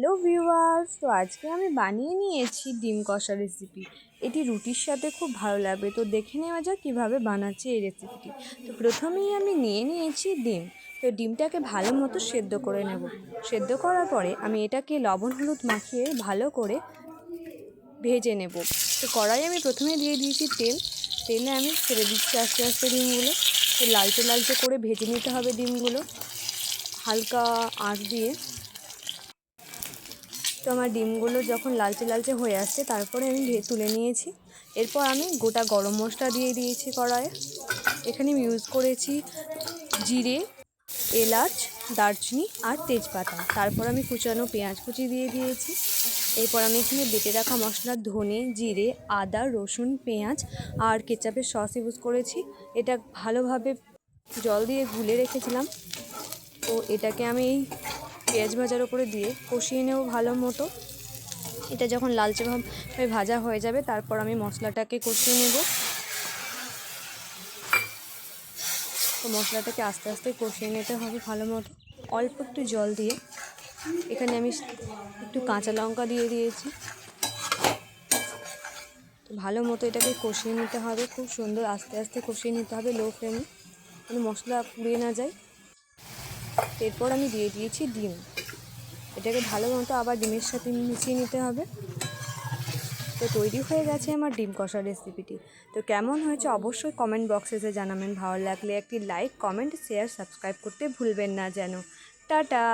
Hello viewers, তো আজকে আমি বানিয়ে নিয়েছি ডিম কষা রেসিপি এটি রুটির সাথে খুব ভালো লাগবে, তো দেখে নেওয়া যাক কীভাবে বানাচ্ছি এই রেসিপিটি তো প্রথমেই আমি নিয়ে নিয়েছি ডিম। তো ডিমটাকে ভালো মতো সেদ্ধ করে নেব। সেদ্ধ করার পরে আমি এটাকে লবণ হলুদ মাখিয়ে ভালো করে ভেজে নেব। তো কড়াই আমি প্রথমে দিয়ে দিয়েছি তেল। তেলে আমি ছেড়ে দিচ্ছি আস্তে আস্তে ডিমগুলো। তো লালচে লালচে করে ভেজে নিতে হবে ডিমগুলো। হালকা আঁচ দিয়ে আমার ডিমগুলো যখন লালচে লালচে হয়ে আসছে, তারপরে আমি তুলে নিয়েছি। এরপর আমি গোটা গরম মশলা দিয়ে দিয়েছি কড়াইয়ে। এখানে আমি ইউজ করেছি জিরে, এলাচ, দারচিনি আর তেজপাতা। তারপর আমি কুচানো পেঁয়াজ কুচি দিয়ে দিয়েছি। এরপর আমি এখানে বেটে রাখা মশলা ধনে, জিরে, আদা, রসুন, পেঁয়াজ আর কেচাপের সস ইউজ করেছি। এটা ভালোভাবে জল দিয়ে গুলে রেখেছিলাম। তো এটাকে আমি এই পেঁয়াজ ভাজার ওপরে দিয়ে কষিয়ে নেব ভালো মতো। এটা যখন লালচে ভাবে ভাজা হয়ে যাবে, তারপর আমি মশলাটাকে কষিয়ে নেব। তো মশলাটাকে আস্তে আস্তে কষিয়ে নিতে হবে ভালো মতো। অল্প একটু জল দিয়ে এখানে আমি একটু কাঁচা লঙ্কা দিয়ে দিয়েছি। ভালো মতো এটাকে কষিয়ে নিতে হবে। খুব সুন্দর আস্তে আস্তে কষিয়ে নিতে হবে লো ফ্লেমে। মশলা পুড়িয়ে না যায়। এরপর আমি দিয়ে দিয়েছি ডিম। এটাকে ভালো মতো আবার ডিমের সাথে মিশিয়ে নিতে হবে। তো তৈরি হয়ে গেছে আমার ডিম কষা রেসিপিটি তো কেমন হয়েছে অবশ্যই কমেন্ট বক্সেসে জানাবেন। ভালো লাগলে একটি লাইক কমেন্ট শেয়ার সাবস্ক্রাইব করতে ভুলবেন না যেন। টাটা!